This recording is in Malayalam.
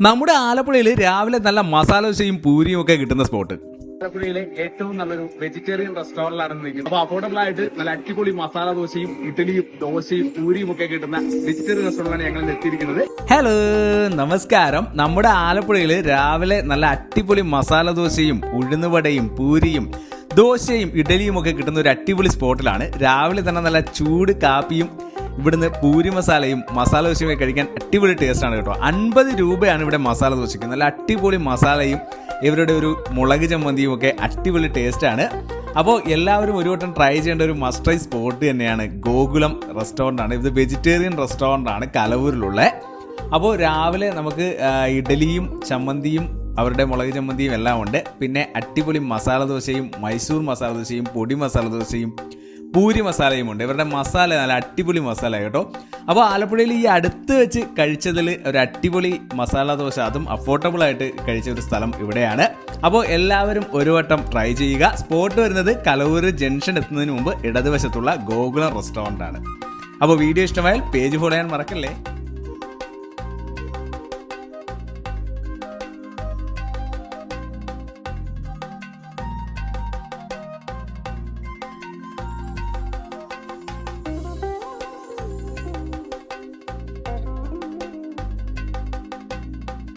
നമ്മുടെ ആലപ്പുഴയിൽ രാവിലെ നല്ല മസാല ദോശയും പൂരിയും ഒക്കെ കിട്ടുന്ന സ്പോട്ട് ആലപ്പുഴയിലെ ഏറ്റവും നല്ലൊരു വെജിറ്റേറിയൻ റെസ്റ്റോറന്റിലാണ് നിൽക്കുന്നത് അപ്പൊ അഫോർഡബിൾ ആയിട്ട് നല്ല അടിപൊളി മസാല ദോശയും ഇഡ്ഡലിയും ദോശയും പൂരിയും ഒക്കെ കിട്ടുന്ന വെജിറ്റേറിയൻ റെസ്റ്റോറന്റാണ് ഞങ്ങൾ എത്തിയിരിക്കുന്നത്. ഹലോ നമസ്കാരം. നമ്മുടെ ആലപ്പുഴയിൽ രാവിലെ നല്ല അടിപൊളി മസാല ദോശയും ഉഴുന്നുവടയും പൂരിയും ദോശയും ഇഡലിയും ഒക്കെ കിട്ടുന്ന ഒരു അടിപൊളി സ്പോട്ടിലാണ് രാവിലെ തന്നെ നല്ല ചൂട് കാപ്പിയും ഇവിടുന്ന് പൂരി മസാലയും മസാല ദോശയും കഴിക്കാൻ അടിപൊളി ടേസ്റ്റാണ് കേട്ടോ. അൻപത് രൂപയാണ് ഇവിടെ മസാല ദോശയ്ക്ക്. നല്ല അടിപൊളി മസാലയും ഇവരുടെ ഒരു മുളക് ചമ്മന്തിയും ഒക്കെ അടിപൊളി ടേസ്റ്റ് ആണ്. അപ്പോൾ എല്ലാവരും ഒരു വട്ടം ട്രൈ ചെയ്യേണ്ട ഒരു മസ്റ്റ് സ്പോട്ട് തന്നെയാണ് ഗോകുലം റെസ്റ്റോറന്റ് ആണ്. ഇത് വെജിറ്റേറിയൻ റെസ്റ്റോറന്റ് ആണ് കലവൂരിലുള്ള. അപ്പോൾ രാവിലെ നമുക്ക് ഇഡലിയും ചമ്മന്തിയും അവരുടെ മുളക് ചമ്മന്തിയും എല്ലാം ഉണ്ട് പിന്നെ അടിപൊളി മസാല ദോശയും മൈസൂർ മസാല ദോശയും പൊടി മസാല ദോശയും പൂരി മസാലയും ഉണ്ട്. ഇവരുടെ മസാല നല്ല അടിപൊളി മസാല കേട്ടോ. അപ്പോൾ ആലപ്പുഴയിൽ ഈ അടുത്ത് വെച്ച് കഴിച്ചതിൽ ഒരു അടിപൊളി മസാല ദോശ. അതും അഫോർഡബിൾ ആയിട്ട് കഴിച്ച ഒരു സ്ഥലം ഇവിടെയാണ്. അപ്പോൾ എല്ലാവരും ഒരു വട്ടം ട്രൈ ചെയ്യുക. സ്പോട്ട് വരുന്നത് കലവൂർ ജംഗ്ഷൻ എത്തുന്നതിന് മുമ്പ് ഇടതുവശത്തുള്ള ഗോകുലം റെസ്റ്റോറന്റ് ആണ്. അപ്പോൾ വീഡിയോ ഇഷ്ടമായാൽ പേജ് ഫോളോ ചെയ്യാൻ മറക്കല്ലേ?